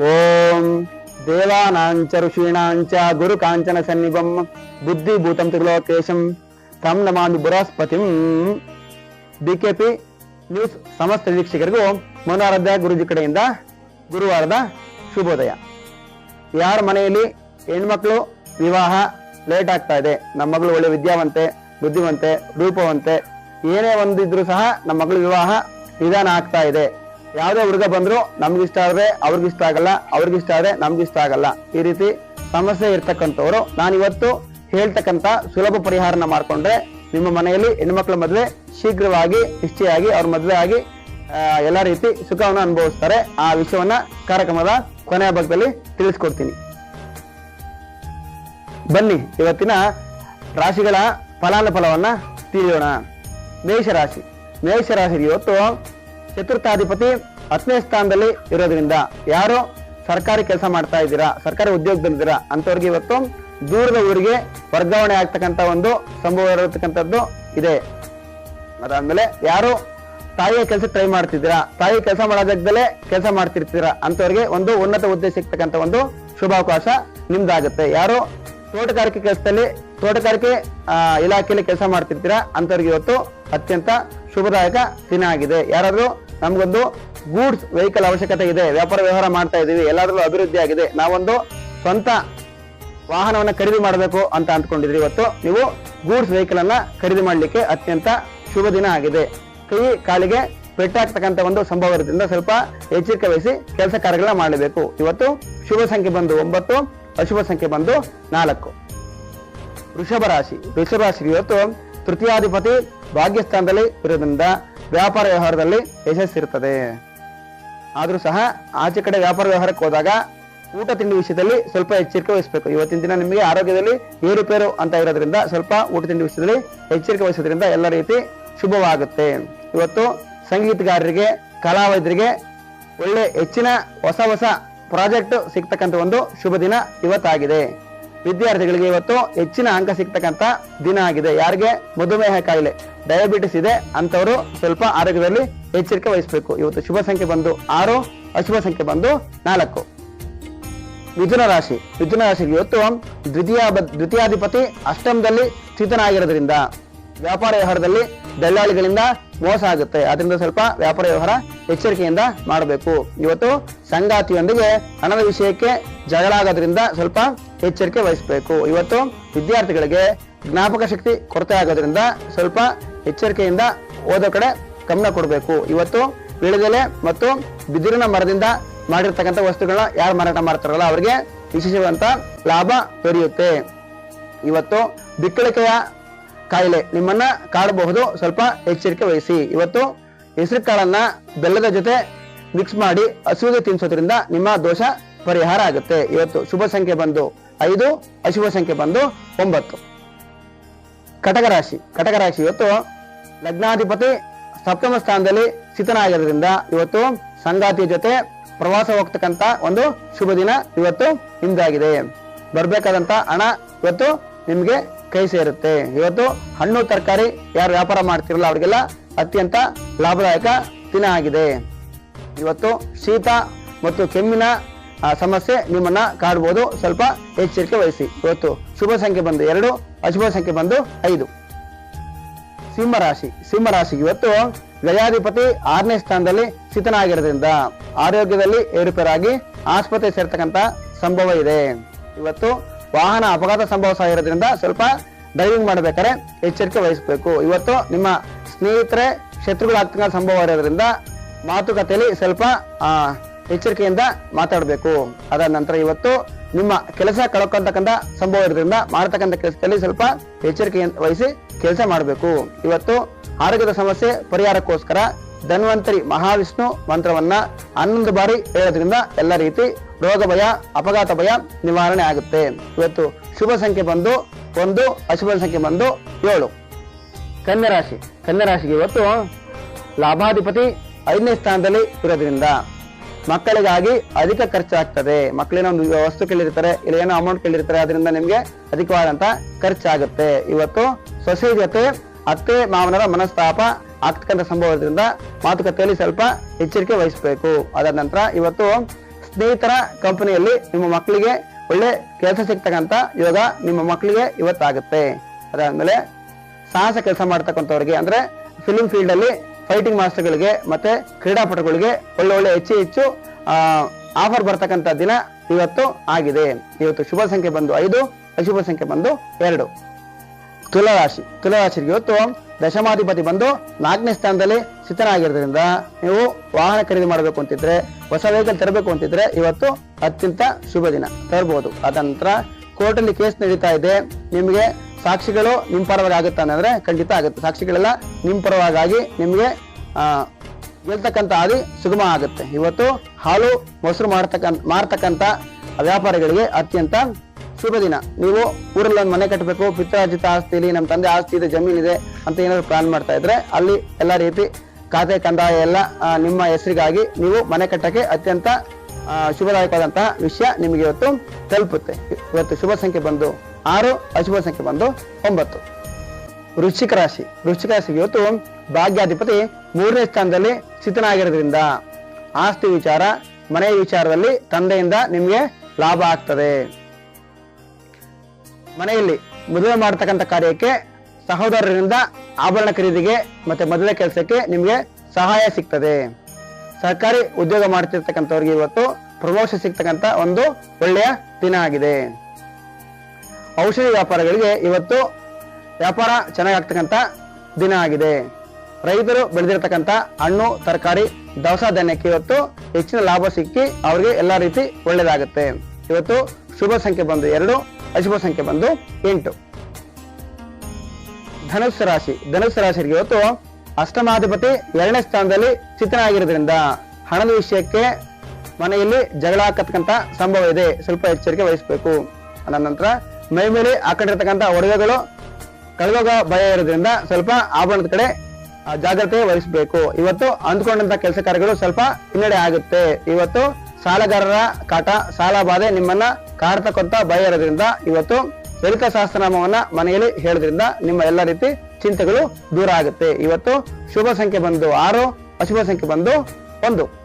ಓಂ ದೇವಾನಾಂಚ ಋಷೀಣಾಂಚ ಗುರು ಕಾಂಚನ ಸನ್ನಿಭಂ ಬುದ್ಧಿಭೂತಂ ತ್ರಿಲೋಕೇಶಂ. ತಂ ನಮಾಮಿ ಬೃಹಸ್ಪತಿಂ. BKP news ಸಮಸ್ತ ವೀಕ್ಷಕರಿಗೂ ಮನೋರಾಧ್ಯ ಗುರುಜಿ ಕಡೆಯಿಂದ ಗುರುವಾರದ ಶುಭೋದಯ. ಯಾರ ಮನೆಯಲ್ಲಿ ಹೆಣ್ಮಕ್ಳು ವಿವಾಹ ಲೇಟ್ ಆಗ್ತಾ ಇದೆ? ನಮ್ಮ ಮಗಳು ಒಳ್ಳೆ ವಿದ್ಯಾವಂತೆ, ಬುದ್ಧಿವಂತೆ, ರೂಪವಂತೆ, ಏನೇ ಒಂದಿದ್ರು ಸಹ ನಮ್ಮ ಮಗಳು ವಿವಾಹ ನಿಧಾನ ಆಗ್ತಾ ಇದೆ. ಯಾವುದೇ ಹುಡುಗ ಬಂದ್ರು ನಮ್ಗಿಷ್ಟ ಆದರೆ ಅವ್ರಿಗಿಷ್ಟ ಆಗಲ್ಲ, ಅವ್ರಿಗಿಷ್ಟ ಆದ್ರೆ ನಮ್ಗಿಷ್ಟ ಆಗಲ್ಲ. ಈ ರೀತಿ ಸಮಸ್ಯೆ ಇರ್ತಕ್ಕಂಥವ್ರು. ನಾನಿವತ್ತು ಇವತ್ತು ಹೇಳ್ತಕ್ಕಂತ ಸುಲಭ ಪರಿಹಾರನ ಮಾಡಿಕೊಂಡ್ರೆ ನಿಮ್ಮ ಮನೆಯಲ್ಲಿ ಹೆಣ್ಮಕ್ಳ ಮದುವೆ ಶೀಘ್ರವಾಗಿ ನಿಶ್ಚಯಾಗಿ ಅವ್ರ ಮದುವೆ ಆಗಿ ಎಲ್ಲ ರೀತಿ ಸುಖವನ್ನು ಅನುಭವಿಸ್ತಾರೆ. ಆ ವಿಷಯವನ್ನ ಕಾರ್ಯಕ್ರಮದ ಕೊನೆಯ ಭಾಗದಲ್ಲಿ ತಿಳಿಸ್ಕೊಡ್ತೀನಿ. ಬನ್ನಿ, ಇವತ್ತಿನ ರಾಶಿಗಳ ಫಲಾನುಫಲವನ್ನ ತಿಳಿಯೋಣ. ಮೇಷರಾಶಿ. ಮೇಷರಾಶಿ ಇವತ್ತು ಚತುರ್ಥಾಧಿಪತಿ ಹತ್ತನೇ ಸ್ಥಾನದಲ್ಲಿ ಇರೋದ್ರಿಂದ ಯಾರು ಸರ್ಕಾರಿ ಕೆಲಸ ಮಾಡ್ತಾ ಇದ್ದೀರಾ, ಸರ್ಕಾರಿ ಉದ್ಯೋಗದಲ್ಲಿದ್ದೀರಾ ಅಂತವ್ರಿಗೆ ಇವತ್ತು ದೂರದ ಊರಿಗೆ ವರ್ಗಾವಣೆ ಆಗ್ತಕ್ಕಂತ ಒಂದು ಸಂಭವ ಇರತಕ್ಕಂಥದ್ದು ಇದೆ. ಅದಾದ್ಮೇಲೆ ಯಾರು ತಾಯಿಯ ಕೆಲಸ ಟ್ರೈ ಮಾಡ್ತಿದ್ದೀರಾ, ತಾಯಿ ಕೆಲಸ ಮಾಡೋ ಕೆಲಸ ಮಾಡ್ತಿರ್ತೀರಾ ಅಂತವ್ರಿಗೆ ಒಂದು ಉನ್ನತ ಹುದ್ದೆ ಸಿಗ್ತಕ್ಕಂಥ ಒಂದು ಶುಭಾವಕಾಶ ನಿಮ್ದಾಗುತ್ತೆ. ಯಾರು ತೋಟಗಾರಿಕೆ ಕೆಲಸದಲ್ಲಿ, ತೋಟಗಾರಿಕೆ ಇಲಾಖೆಯಲ್ಲಿ ಕೆಲಸ ಮಾಡ್ತಿರ್ತೀರಾ ಅಂತವ್ರಿಗೆ ಇವತ್ತು ಅತ್ಯಂತ ಶುಭದಾಯಕ ದಿನ ಆಗಿದೆ. ಯಾರಾದ್ರೂ ನಮ್ಗೊಂದು ಗೂಡ್ಸ್ ವೆಹಿಕಲ್ ಅವಶ್ಯಕತೆ ಇದೆ, ವ್ಯಾಪಾರ ವ್ಯವಹಾರ ಮಾಡ್ತಾ ಇದ್ದೀವಿ ಎಲ್ಲಾದ್ರೂ ಅಭಿವೃದ್ಧಿ ಆಗಿದೆ, ನಾವೊಂದು ಸ್ವಂತ ವಾಹನವನ್ನು ಖರೀದಿ ಮಾಡಬೇಕು ಅಂತ ಅಂದ್ಕೊಂಡಿದ್ರಿ. ಇವತ್ತು ನೀವು ಗೂಡ್ಸ್ ವೆಹಿಕಲ್ ಅನ್ನ ಖರೀದಿ ಮಾಡಲಿಕ್ಕೆ ಅತ್ಯಂತ ಶುಭ ದಿನ ಆಗಿದೆ. ಕೈ ಕಾಲಿಗೆ ಪೆಟ್ಟಾಗ್ತಕ್ಕಂಥ ಒಂದು ಸಂಭವ ಇರೋದ್ರಿಂದ ಸ್ವಲ್ಪ ಎಚ್ಚರಿಕೆ ವಹಿಸಿ ಕೆಲಸ ಕಾರ್ಯಗಳನ್ನ ಮಾಡಬೇಕು ಇವತ್ತು ಶುಭ ಸಂಖ್ಯೆ ಬಂದು ಒಂಬತ್ತು, ಅಶುಭ ಸಂಖ್ಯೆ ಬಂದು ನಾಲ್ಕು. ವೃಷಭ ರಾಶಿ. ವೃಷಭ ರಾಶಿ ಇವತ್ತು ತೃತೀಯಾಧಿಪತಿ ಭಾಗ್ಯಸ್ಥಾನದಲ್ಲಿ ಇರೋದ್ರಿಂದ ವ್ಯಾಪಾರ ವ್ಯವಹಾರದಲ್ಲಿ ಯಶಸ್ಸಿರುತ್ತದೆ ಆದರೂ ಸಹ ಆಚೆ ಕಡೆ ವ್ಯಾಪಾರ ವ್ಯವಹಾರಕ್ಕೆ ಹೋದಾಗ ಊಟ ತಿಂಡಿ ವಿಷಯದಲ್ಲಿ ಸ್ವಲ್ಪ ಎಚ್ಚರಿಕೆ ವಹಿಸಬೇಕು. ಇವತ್ತಿನ ದಿನ ನಿಮಗೆ ಆರೋಗ್ಯದಲ್ಲಿ ಏರುಪೇರು ಅಂತ ಇರೋದ್ರಿಂದ ಸ್ವಲ್ಪ ಊಟ ತಿಂಡಿ ವಿಷಯದಲ್ಲಿ ಎಚ್ಚರಿಕೆ ವಹಿಸೋದ್ರಿಂದ ಎಲ್ಲ ರೀತಿ ಶುಭವಾಗುತ್ತೆ. ಇವತ್ತು ಸಂಗೀತಗಾರರಿಗೆ, ಕಲಾವಿದರಿಗೆ ಒಳ್ಳೆ ಹೆಚ್ಚಿನ ಹೊಸ ಹೊಸ ಪ್ರಾಜೆಕ್ಟ್ ಸಿಗ್ತಕ್ಕಂಥ ಒಂದು ಶುಭ ದಿನ ಇವತ್ತಾಗಿದೆ. ವಿದ್ಯಾರ್ಥಿಗಳಿಗೆ ಇವತ್ತು ಹೆಚ್ಚಿನ ಅಂಕ ಸಿಗ್ತಕ್ಕಂತ ದಿನ ಆಗಿದೆ. ಯಾರಿಗೆ? ಮಧುಮೇಹ ಕಾಯಿಲೆ, ಡಯಾಬಿಟಿಸ್ ಇದೆ ಅಂತವರು ಸ್ವಲ್ಪ ಆರೋಗ್ಯದಲ್ಲಿ ಎಚ್ಚರಿಕೆ ವಹಿಸಬೇಕು. ಇವತ್ತು ಶುಭ ಸಂಖ್ಯೆ ಬಂದು ಆರು, ಅಶುಭ ಸಂಖ್ಯೆ ಬಂದು ನಾಲ್ಕು. ಮಿಥುನ ರಾಶಿ ಮಿಥುನ ರಾಶಿಗೆ ಇವತ್ತು ದ್ವಿತೀಯ ದ್ವಿತೀಯಾಧಿಪತಿ ಅಷ್ಟಮದಲ್ಲಿ ಸ್ಥಿತನಾಗಿರೋದ್ರಿಂದ ವ್ಯಾಪಾರ ವ್ಯವಹಾರದಲ್ಲಿ ದಲ್ಲಾಳಿಗಳಿಂದ ಮೋಸ ಆಗುತ್ತೆ. ಅದರಿಂದ ಸ್ವಲ್ಪ ವ್ಯಾಪಾರ ವ್ಯವಹಾರ ಎಚ್ಚರಿಕೆಯಿಂದ ಮಾಡಬೇಕು. ಇವತ್ತು ಸಂಗಾತಿಯೊಂದಿಗೆ ಹಣದ ವಿಷಯಕ್ಕೆ ಜಗಳ ಆಗೋದ್ರಿಂದ ಸ್ವಲ್ಪ ಎಚ್ಚರಿಕೆ ವಹಿಸಬೇಕು. ಇವತ್ತು ವಿದ್ಯಾರ್ಥಿಗಳಿಗೆ ಜ್ಞಾಪಕ ಶಕ್ತಿ ಕೊರತೆ ಆಗೋದ್ರಿಂದ ಸ್ವಲ್ಪ ಎಚ್ಚರಿಕೆಯಿಂದ ಓದೋ ಕಡೆ ಗಮನ ಕೊಡಬೇಕು. ಇವತ್ತು ವಿಳೆದೆಲೆ ಮತ್ತು ಬಿದಿರಿನ ಮರದಿಂದ ಮಾಡಿರ್ತಕ್ಕಂಥ ವಸ್ತುಗಳನ್ನ ಯಾರು ಮಾರಾಟ ಮಾಡ್ತಾರಲ್ಲ ಅವರಿಗೆ ವಿಶೇಷವಂತ ಲಾಭ ದೊರೆಯುತ್ತೆ. ಇವತ್ತು ಬಿಕ್ಕಳಿಕೆಯ ಕಾಯಿಲೆ ನಿಮ್ಮನ್ನ ಕಾಡಬಹುದು. ಸ್ವಲ್ಪ ಎಚ್ಚರಿಕೆ ವಹಿಸಿ. ಇವತ್ತು ಹೆಸರು ಕಾಳನ್ನ ಬೆಲ್ಲದ ಜೊತೆ ಮಿಕ್ಸ್ ಮಾಡಿ ಹಸುವಿಗೆ ತಿನ್ನಿಸೋದ್ರಿಂದ ನಿಮ್ಮ ದೋಷ ಪರಿಹಾರ ಆಗುತ್ತೆ. ಇವತ್ತು ಶುಭ ಸಂಖ್ಯೆ ಬಂದು. ಐದು, ಅಶುಭ ಸಂಖ್ಯೆ ಬಂದು ಒಂಬತ್ತು. ಕಟಕ ರಾಶಿ ಕಟಕ ರಾಶಿ ಇವತ್ತು ಲಗ್ನಾಧಿಪತಿ ಸಪ್ತಮ ಸ್ಥಾನದಲ್ಲಿ ಸ್ಥಿತನಾಗಿರೋದ್ರಿಂದ ಇವತ್ತು ಸಂಗಾತಿಯ ಜೊತೆ ಪ್ರವಾಸ ಹೋಗ್ತಕ್ಕಂತ ಒಂದು ಶುಭ ದಿನ ಇವತ್ತು ನಿಮ್ದಾಗಿದೆ. ಬರಬೇಕಾದಂತ ಹಣ ಇವತ್ತು ನಿಮಗೆ ಕೈ ಸೇರುತ್ತೆ. ಇವತ್ತು ಹಣ್ಣು, ತರಕಾರಿ ಯಾರು ವ್ಯಾಪಾರ ಮಾಡ್ತಿರಲ್ಲ ಅವರಿಗೆಲ್ಲ ಅತ್ಯಂತ ಲಾಭದಾಯಕ ದಿನ ಆಗಿದೆ. ಇವತ್ತು ಶೀತ ಮತ್ತು ಕೆಮ್ಮಿನ ಆ, ಸಮಸ್ಯೆ ನಿಮ್ಮನ್ನ ಕಾಡ್ಬೋದು. ಸ್ವಲ್ಪ ಎಚ್ಚರಿಕೆ ವಹಿಸಿ. ಇವತ್ತು ಶುಭ ಸಂಖ್ಯೆ ಬಂದು ಎರಡು ಅಶುಭ ಸಂಖ್ಯೆ ಬಂದು ಐದು. ಸಿಂಹರಾಶಿ ಸಿಂಹರಾಶಿ ಇವತ್ತು ಗಜಾಧಿಪತಿ ಆರನೇ ಸ್ಥಾನದಲ್ಲಿ ಸ್ಥಿತನಾಗಿರೋದ್ರಿಂದ ಆರೋಗ್ಯದಲ್ಲಿ ಏರುಪೇರಾಗಿ ಆಸ್ಪತ್ರೆ ಸೇರ್ತಕ್ಕಂಥ ಸಂಭವ ಇದೆ. ಇವತ್ತು ವಾಹನ ಅಪಘಾತ ಸಂಭವ ಸಹ ಇರೋದ್ರಿಂದ ಸ್ವಲ್ಪ ಡ್ರೈವಿಂಗ್ ಮಾಡಬೇಕಾದ್ರೆ ಎಚ್ಚರಿಕೆ ವಹಿಸಬೇಕು. ಇವತ್ತು ನಿಮ್ಮ ಸ್ನೇಹಿತರೆ ಶತ್ರುಗಳಾಗ್ತಕ್ಕಂಥ ಸಂಭವ ಇರೋದ್ರಿಂದ ಮಾತುಕತೆಯಲ್ಲಿ ಸ್ವಲ್ಪ ಎಚ್ಚರಿಕೆಯಿಂದ ಮಾತಾಡಬೇಕು. ಅದಾದ ನಂತರ ಇವತ್ತು ನಿಮ್ಮ ಕೆಲಸ ಕಳ್ಕೊಂತಕ್ಕಂಥ ಸಂಭವ ಇರೋದ್ರಿಂದ ಮಾಡತಕ್ಕಂಥ ಕೆಲಸದಲ್ಲಿ ಸ್ವಲ್ಪ ಎಚ್ಚರಿಕೆ ವಹಿಸಿ ಕೆಲಸ ಮಾಡಬೇಕು. ಇವತ್ತು ಆರೋಗ್ಯದ ಸಮಸ್ಯೆ ಪರಿಹಾರಕ್ಕೋಸ್ಕರ ಧನ್ವಂತರಿ ಮಹಾವಿಷ್ಣು ಮಂತ್ರವನ್ನ ಹನ್ನೊಂದು ಬಾರಿ ಹೇಳೋದ್ರಿಂದ ಎಲ್ಲ ರೀತಿ ರೋಗ ಭಯ, ಅಪಘಾತ ಭಯ ನಿವಾರಣೆ ಆಗುತ್ತೆ. ಇವತ್ತು ಶುಭ ಸಂಖ್ಯೆ ಬಂದು ಒಂದು, ಅಶುಭ ಸಂಖ್ಯೆ ಬಂದು ಏಳು. ಕನ್ಯಾ ರಾಶಿ. ಕನ್ಯಾ ರಾಶಿಗೆ ಇವತ್ತು ಲಾಭಾಧಿಪತಿ ಐದನೇ ಸ್ಥಾನದಲ್ಲಿ ಇರೋದ್ರಿಂದ ಮಕ್ಕಳಿಗಾಗಿ ಅಧಿಕ ಖರ್ಚಾಗ್ತದೆ. ಮಕ್ಕಳೇನೋ ಒಂದು ವಸ್ತು ಕೇಳಿರ್ತಾರೆ, ಇಲ್ಲ ಏನೋ ಅಮೌಂಟ್ ಕೇಳಿರ್ತಾರೆ ಅದರಿಂದ ನಿಮ್ಗೆ ಅಧಿಕವಾದಂತ ಖರ್ಚಾಗುತ್ತೆ. ಇವತ್ತು ಸೊಸೆ ಜೊತೆ ಅತ್ತೆ ಮಾವನರ ಮನಸ್ತಾಪ ಆಗ್ತಕ್ಕಂಥ ಸಂಭವದಿಂದ ಮಾತುಕತೆಯಲ್ಲಿ ಸ್ವಲ್ಪ ಎಚ್ಚರಿಕೆ ವಹಿಸಬೇಕು. ಅದಾದ ನಂತರ ಇವತ್ತು ಸ್ನೇಹಿತರ ಕಂಪನಿಯಲ್ಲಿ ನಿಮ್ಮ ಮಕ್ಕಳಿಗೆ ಒಳ್ಳೆ ಕೆಲಸ ಸಿಗ್ತಕ್ಕಂಥ ಯೋಗ ನಿಮ್ಮ ಮಕ್ಕಳಿಗೆ ಇವತ್ತಾಗುತ್ತೆ. ಅದಾದ್ಮೇಲೆ ಸಾಹಸ ಕೆಲಸ ಮಾಡ್ತಕ್ಕಂಥವ್ರಿಗೆ, ಅಂದ್ರೆ ಫಿಲ್ಮ್ ಫೀಲ್ಡ್ ಅಲ್ಲಿ ಫೈಟಿಂಗ್ ಮಾಸ್ಟರ್ಗಳಿಗೆ ಮತ್ತೆ ಕ್ರೀಡಾಪಟುಗಳಿಗೆ ಒಳ್ಳೆ ಒಳ್ಳೆ ಹೆಚ್ಚು ಹೆಚ್ಚು ಆಫರ್ ಬರ್ತಕ್ಕಂಥ ದಿನ ಇವತ್ತು ಆಗಿದೆ. ಇವತ್ತು ಶುಭ ಸಂಖ್ಯೆ ಬಂದು ಐದು, ಅಶುಭ ಸಂಖ್ಯೆ ಬಂದು ಎರಡು. ತುಲಾರಾಶಿ ತುಲಾರಾಶಿಗೆ ಇವತ್ತು ದಶಮಾಧಿಪತಿ ಬಂದು ನಾಲ್ಕನೇ ಸ್ಥಾನದಲ್ಲಿ ಸ್ಥಿತನಾಗಿರೋದ್ರಿಂದ ನೀವು ವಾಹನ ಖರೀದಿ ಮಾಡಬೇಕು ಅಂತಿದ್ರೆ, ಹೊಸ ವೆಹಿಕಲ್ ತರಬೇಕು ಅಂತಿದ್ರೆ ಇವತ್ತು ಅತ್ಯಂತ ಶುಭ ದಿನ. ತರಬಹುದು ಅದ ನಂತರ ಕೋರ್ಟಲ್ಲಿ ಕೇಸ್ ನಡೀತಾ ಇದೆ. ನಿಮಗೆ ಸಾಕ್ಷಿಗಳು ನಿಮ್ಮ ಪರವಾಗಿ ಆಗುತ್ತೆ ಅನ್ನೋದ್ರೆ ಖಂಡಿತ ಆಗುತ್ತೆ. ಸಾಕ್ಷಿಗಳೆಲ್ಲ ನಿಮ್ಮ ಪರವಾಗಿ ನಿಮಗೆ ಗೆಲ್ತಕ್ಕಂಥ ಹಾದಿ ಸುಗಮ ಆಗುತ್ತೆ. ಇವತ್ತು ಹಾಲು ಮೊಸರು ಮಾಡ್ತಕ್ಕಂಥ ಮಾರತಕ್ಕಂಥ ವ್ಯಾಪಾರಿಗಳಿಗೆ ಅತ್ಯಂತ ಶುಭ ದಿನ. ನೀವು ಊರಲ್ಲಿ ಒಂದು ಮನೆ ಕಟ್ಟಬೇಕು ಪಿತ್ರಾರ್ಜಿತ ಆಸ್ತಿಲಿ ನಮ್ಮ ತಂದೆ ಆಸ್ತಿ ಇದೆ ಜಮೀನಿದೆ ಅಂತ ಏನಾದ್ರು ಪ್ಲಾನ್ ಮಾಡ್ತಾ ಇದ್ರೆ ಅಲ್ಲಿ ಎಲ್ಲ ರೀತಿ ಖಾತೆ, ಕಂದಾಯ ಎಲ್ಲ ನಿಮ್ಮ ಹೆಸರಿಗಾಗಿ ನೀವು ಮನೆ ಕಟ್ಟಕ್ಕೆ ಅತ್ಯಂತ ಶುಭದಾಯಕವಾದಂತಹ ವಿಷಯ ನಿಮಗೆ ಇವತ್ತು ತಲುಪುತ್ತೆ. ಇವತ್ತು ಶುಭ ಸಂಖ್ಯೆ ಬಂದು ಆರು, ಅಶುಭ ಸಂಖ್ಯೆ ಬಂದು ಒಂಬತ್ತು. ವೃಶ್ಚಿಕ ರಾಶಿ. ವೃಶ್ಚಿಕ ರಾಶಿಗೆ ಇವತ್ತು ಭಾಗ್ಯಾಧಿಪತಿ ಮೂರನೇ ಸ್ಥಾನದಲ್ಲಿ ಸ್ಥಿತನಾಗಿರೋದ್ರಿಂದ ಆಸ್ತಿ ವಿಚಾರ ಮನೆಯ ವಿಚಾರದಲ್ಲಿ ತಂದೆಯಿಂದ ನಿಮಗೆ ಲಾಭ ಆಗ್ತದೆ. ಮನೆಯಲ್ಲಿ ಮದುವೆ ಮಾಡತಕ್ಕಂಥ ಕಾರ್ಯಕ್ಕೆ ಸಹೋದರರಿಂದ ಆಭರಣ ಖರೀದಿಗೆ ಮತ್ತೆ ಮದುವೆ ಕೆಲಸಕ್ಕೆ ನಿಮಗೆ ಸಹಾಯ ಸಿಗ್ತದೆ. ಸರ್ಕಾರಿ ಉದ್ಯೋಗ ಮಾಡ್ತಿರ್ತಕ್ಕಂಥವ್ರಿಗೆ ಇವತ್ತು ಪ್ರಮೋಷನ್ ಸಿಗ್ತಕ್ಕಂಥ ಒಂದು ಒಳ್ಳೆಯ ದಿನ ಆಗಿದೆ. ಔಷಧಿ ವ್ಯಾಪಾರಗಳಿಗೆ ಇವತ್ತು ವ್ಯಾಪಾರ ಚೆನ್ನಾಗಾಗ್ತಕ್ಕಂಥ ದಿನ ಆಗಿದೆ. ರೈತರು ಬೆಳೆದಿರತಕ್ಕಂತ ಹಣ್ಣು, ತರಕಾರಿ, ದವಸ ಧಾನ್ಯಕ್ಕೆ ಇವತ್ತು ಹೆಚ್ಚಿನ ಲಾಭ ಸಿಕ್ಕಿ ಅವರಿಗೆ ಎಲ್ಲಾ ರೀತಿ ಒಳ್ಳೇದಾಗುತ್ತೆ ಇವತ್ತು ಶುಭ ಸಂಖ್ಯೆ ಬಂದು ಎರಡು, ಅಶುಭ ಸಂಖ್ಯೆ ಬಂದು ಎಂಟು. ಧನುಸ್ಸು ರಾಶಿ. ಧನುಸ್ಸು ರಾಶಿಗೆ ಇವತ್ತು ಅಷ್ಟಮಾಧಿಪತಿ ಎರಡನೇ ಸ್ಥಾನದಲ್ಲಿ ಸ್ಥಿತನಾಗಿರೋದ್ರಿಂದ ಹಣದ ವಿಷಯಕ್ಕೆ ಮನೆಯಲ್ಲಿ ಜಗಳ ಹಾಕತಕ್ಕಂತ ಸಂಭವ ಇದೆ. ಸ್ವಲ್ಪ ಎಚ್ಚರಿಕೆ ವಹಿಸಬೇಕು. ಅದ ನಂತರ ಮೈ ಮೇಲೆ ಹಾಕೊಂಡಿರ್ತಕ್ಕಂಥ ಒಡವೆಗಳು ಕಳೆದೋಗ ಭಯ ಇರೋದ್ರಿಂದ ಸ್ವಲ್ಪ ಆಭರಣದ ಕಡೆ ಜಾಗ್ರತೆ ವಹಿಸಬೇಕು. ಇವತ್ತು ಅಂದ್ಕೊಂಡಂತ ಕೆಲಸ ಕಾರ್ಯಗಳು ಸ್ವಲ್ಪ ಹಿನ್ನಡೆ ಆಗುತ್ತೆ. ಇವತ್ತು ಸಾಲಗಾರರ ಕಾಟ, ಸಾಲ ಬಾಧೆ ನಿಮ್ಮನ್ನ ಕಾಡ್ತಕ್ಕಂತ ಭಯ ಇರೋದ್ರಿಂದ ಇವತ್ತು ಲಲಿತ ಸಹಸ್ರನಾಮವನ್ನ ಮನೆಯಲ್ಲಿ ಹೇಳೋದ್ರಿಂದ ನಿಮ್ಮ ಎಲ್ಲ ರೀತಿ ಚಿಂತೆಗಳು ದೂರ ಆಗುತ್ತೆ. ಇವತ್ತು ಶುಭ ಸಂಖ್ಯೆ ಬಂದು ಆರು, ಅಶುಭ ಸಂಖ್ಯೆ ಬಂದು ಒಂದು.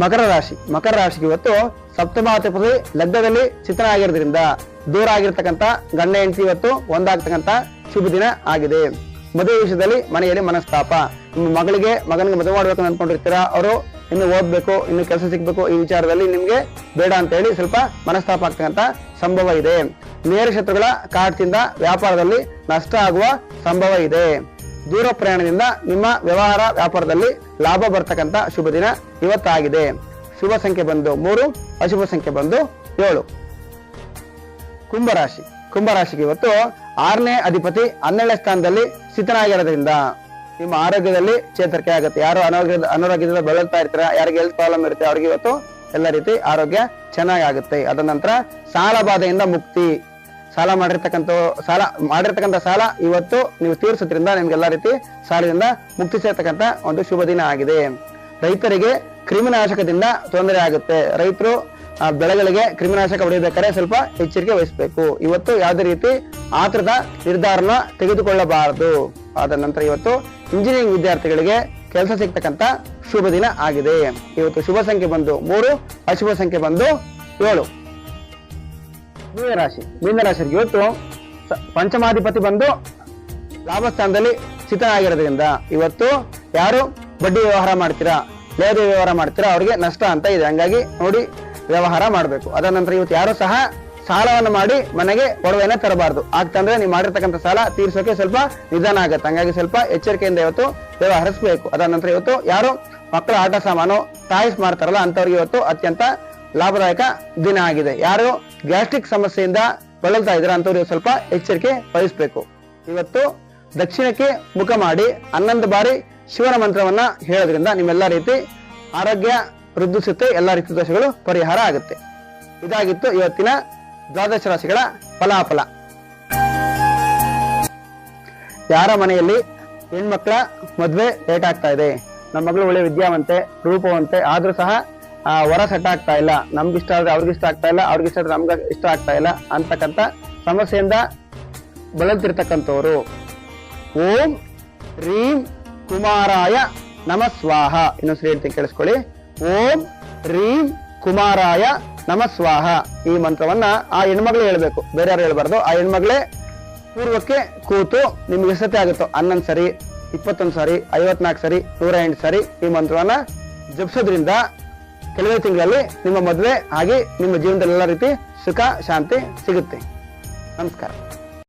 ಮಕರ ರಾಶಿ. ಮಕರ ರಾಶಿಗೆ ಇವತ್ತು ಸಪ್ತಮಾಧಿಪತಿ ಲಗ್ನದಲ್ಲಿ ಚಿತ್ರ ಆಗಿರೋದ್ರಿಂದ ದೂರ ಆಗಿರ್ತಕ್ಕಂಥ ಗಂಡ ಹೆಂಡತಿ ಇವತ್ತು ಒಂದಾಗ್ತಕ್ಕಂಥ ಶುಭ ದಿನ ಆಗಿದೆ. ಮದುವೆ ವಿಷಯದಲ್ಲಿ ಮನೆಯಲ್ಲಿ ಮನಸ್ತಾಪ. ನಿಮ್ಮ ಮಗಳಿಗೆ, ಮಗನಿಗೆ ಮದುವೆ ಮಾಡ್ಬೇಕು ಅನ್ಕೊಂಡಿರ್ತೀರಾ ಅವರು ಇನ್ನು ಓದ್ಬೇಕು, ಇನ್ನು ಕೆಲಸ ಸಿಗ್ಬೇಕು ಈ ವಿಚಾರದಲ್ಲಿ ನಿಮ್ಗೆ ಬೇಡ ಅಂತ ಹೇಳಿ ಸ್ವಲ್ಪ ಮನಸ್ತಾಪ ಆಗ್ತಕ್ಕಂಥ ಸಂಭವ ಇದೆ. ನೇರ ಶತ್ರುಗಳ ಕಾಟದಿಂದ ವ್ಯಾಪಾರದಲ್ಲಿ ನಷ್ಟ ಆಗುವ ಸಂಭವ ಇದೆ. ದೂರ ಪ್ರಯಾಣದಿಂದ ನಿಮ್ಮ ವ್ಯವಹಾರ ವ್ಯಾಪಾರದಲ್ಲಿ ಲಾಭ ಬರ್ತಕ್ಕಂಥ ಶುಭ ದಿನ ಇವತ್ತಾಗಿದೆ. ಶುಭ ಸಂಖ್ಯೆ ಬಂದು ಮೂರು, ಅಶುಭ ಸಂಖ್ಯೆ ಬಂದು ಏಳು. ಕುಂಭರಾಶಿ. ಕುಂಭರಾಶಿಗೆ ಇವತ್ತು ಆರನೇ ಅಧಿಪತಿ ಹನ್ನೆರಡನೇ ಸ್ಥಾನದಲ್ಲಿ ಸ್ಥಿತನಾಗಿರೋದ್ರಿಂದ ನಿಮ್ಮ ಆರೋಗ್ಯದಲ್ಲಿ ಚೇತರಿಕೆ ಆಗುತ್ತೆ. ಯಾರು ಅನಾರೋಗ್ಯದ ಅನಾರೋಗ್ಯದಿಂದ ಬಳಲ್ತಾ ಇರ್ತೀರ, ಯಾರಿಗೆ ಹೆಲ್ತ್ ಪ್ರಾಬ್ಲಮ್ ಇರುತ್ತೆ, ಅವ್ರಿಗೆ ಇವತ್ತು ಎಲ್ಲ ರೀತಿ ಆರೋಗ್ಯ ಚೆನ್ನಾಗಿ ಆಗುತ್ತೆ ಅದ ನಂತರ ಸಾಲ ಬಾಧೆಯಿಂದ ಮುಕ್ತಿ. ಸಾಲ ಮಾಡಿರ್ತಕ್ಕಂಥ ಸಾಲ ಮಾಡಿರ್ತಕ್ಕಂಥ ಸಾಲ ಇವತ್ತು ನೀವು ತೀರಿಸೋದ್ರಿಂದ ನಿಮ್ಗೆಲ್ಲ ರೀತಿ ಸಾಲದಿಂದ ಮುಕ್ತಿ ಸೇರ್ತಕ್ಕಂಥ ಒಂದು ಶುಭ ದಿನ ಆಗಿದೆ. ರೈತರಿಗೆ ಕ್ರಿಮಿನಾಶಕದಿಂದ ತೊಂದರೆ ಆಗುತ್ತೆ. ರೈತರು ಬೆಳೆಗಳಿಗೆ ಕ್ರಿಮಿನಾಶಕ ಹೊಡೆಯಬೇಕಾದ್ರೆ ಸ್ವಲ್ಪ ಎಚ್ಚರಿಕೆ ವಹಿಸಬೇಕು. ಇವತ್ತು ಯಾವುದೇ ರೀತಿ ಆತರದ ನಿರ್ಧಾರನ ತೆಗೆದುಕೊಳ್ಳಬಾರದು. ಆದ ನಂತರ ಇವತ್ತು ಇಂಜಿನಿಯರಿಂಗ್ ವಿದ್ಯಾರ್ಥಿಗಳಿಗೆ ಕೆಲಸ ಸಿಗ್ತಕ್ಕಂಥ ಶುಭ ದಿನ ಆಗಿದೆ. ಇವತ್ತು ಶುಭ ಸಂಖ್ಯೆ ಬಂದು ಮೂರು, ಅಶುಭ ಸಂಖ್ಯೆ ಬಂದು ಏಳು. ಮೀನರಾಶಿ. ಮೀನರಾಶಿಗೆ ಇವತ್ತು ಪಂಚಮಾಧಿಪತಿ ಬಂದು ಲಾಭಸ್ಥಾನದಲ್ಲಿ ಸ್ಥಿತನಾಗಿರೋದ್ರಿಂದ ಇವತ್ತು ಯಾರು ಬಡ್ಡಿ ವ್ಯವಹಾರ ಮಾಡ್ತೀರಾ ಲೇದಿ ವ್ಯವಹಾರ ಮಾಡ್ತೀರಾ, ಅವರಿಗೆ ನಷ್ಟ ಅಂತ ಇದೆ. ಹಂಗಾಗಿ ನೋಡಿ ವ್ಯವಹಾರ ಮಾಡಬೇಕು. ಅದರ ನಂತರ ಇವತ್ತು ಯಾರು ಸಹ ಸಾಲವನ್ನು ಮಾಡಿ ಮನೆಗೆ ಒಡವೆನ ತರಬಾರ್ದು. ಆಗ್ತಂದ್ರೆ ನೀವು ಮಾಡಿರ್ತಕ್ಕಂಥ ಸಾಲ ತೀರಿಸೋಕೆ ಸ್ವಲ್ಪ ನಿಧಾನ ಆಗುತ್ತೆ. ಹಂಗಾಗಿ ಸ್ವಲ್ಪ ಎಚ್ಚರಿಕೆಯಿಂದ ಇವತ್ತು ವ್ಯವಹರಿಸಬೇಕು. ಅದರ ನಂತರ ಇವತ್ತು ಯಾರು ಮಕ್ಕಳ ಆಟ ಸಾಮಾನು ಟಾಯ್ಸ್ ಮಾಡ್ತಾರಲ್ಲ ಅಂತವ್ರಿಗೆ ಇವತ್ತು ಅತ್ಯಂತ ಲಾಭದಾಯಕ ದಿನ ಆಗಿದೆ. ಯಾರು ಗ್ಯಾಸ್ಟ್ರಿಕ್ ಸಮಸ್ಯೆಯಿಂದ ಬಳಲ್ತಾ ಇದ್ರೆ ಅಂತವ್ರಿಗೆ ಸ್ವಲ್ಪ ಎಚ್ಚರಿಕೆ ವಹಿಸಬೇಕು. ಇವತ್ತು ದಕ್ಷಿಣಕ್ಕೆ ಮುಖ ಮಾಡಿ ಹನ್ನೊಂದು ಬಾರಿ ಶಿವನ ಮಂತ್ರವನ್ನ ಹೇಳೋದ್ರಿಂದ ನಿಮ್ಮೆಲ್ಲ ರೀತಿ ಆರೋಗ್ಯ ವೃದ್ಧಿಸುತ್ತೆ, ಎಲ್ಲ ರೀತಿ ದೋಷಗಳು ಪರಿಹಾರ ಆಗುತ್ತೆ. ಇದಾಗಿತ್ತು ಇವತ್ತಿನ ದ್ವಾದಶ ರಾಶಿಗಳ ಫಲಾಫಲ. ಯಾರ ಮನೆಯಲ್ಲಿ ಹೆಣ್ಮಕ್ಳ ಮದ್ವೆ ಲೇಟ್ ಆಗ್ತಾ ಇದೆ? ನಮ್ಮ ಮಗಳು ಒಳ್ಳೆ ವಿದ್ಯಾವಂತೆ, ರೂಪವಂತೆ, ಆದ್ರೂ ಸಹ ಹೊರ ಸೆಟ್ ಆಗ್ತಾ ಇಲ್ಲ. ನಮ್ಗೆ ಇಷ್ಟ ಆದ್ರೆ ಅವ್ರಿಗೆ ಇಷ್ಟ ಆಗ್ತಾ ಇಲ್ಲ, ಅವ್ರಿಗೆ ಇಷ್ಟ ಆದ್ರೆ ನಮ್ಗೆ ಇಷ್ಟ ಆಗ್ತಾ ಇಲ್ಲ ಅಂತಕ್ಕಂಥ ಸಮಸ್ಯೆಯಿಂದ ಬಳಲ್ತಿರ್ತಕ್ಕಂಥವ್ರು. ಓಂ ರೀಂ ಕುಮಾರಾಯ ನಮ ಸ್ವಾಹ. ಇನ್ನೊಂದ್ಸರಿ ಹೇಳ್ತೀನಿ ಕೇಳಿಸ್ಕೊಳ್ಳಿ. ಓಂ ರೀಂ ಕುಮಾರಾಯ ನಮ ಸ್ವಾಹ. ಈ ಮಂತ್ರವನ್ನ ಆ ಹೆಣ್ಮಗಳೇ ಹೇಳ್ಬೇಕು. ಬೇರೆ ಯಾರು ಹೇಳ್ಬಾರ್ದು. ಆ ಹೆಣ್ಮಗಳೇ ಪೂರ್ವಕ್ಕೆ ಕೂತು ನಿಮ್ಗೆ ಸತ್ಯ ಆಗುತ್ತೋ? ಹನ್ನೊಂದು ಸರಿ, ಇಪ್ಪತ್ತೊಂದು ಸಾರಿ ಐವತ್ನಾಲ್ಕು ಸರಿ, ನೂರ ಎಂಟು ಸರಿ ಈ ಮಂತ್ರವನ್ನ ಜಪಿಸೋದ್ರಿಂದ ಕೆಲವೇ ತಿಂಗಳಲ್ಲಿ ನಿಮ್ಮ ಮದುವೆ ಆಗಿ ನಿಮ್ಮ ಜೀವನದಲ್ಲಿ ಎಲ್ಲ ರೀತಿ ಸುಖ ಶಾಂತಿ ಸಿಗುತ್ತೆ. ನಮಸ್ಕಾರ.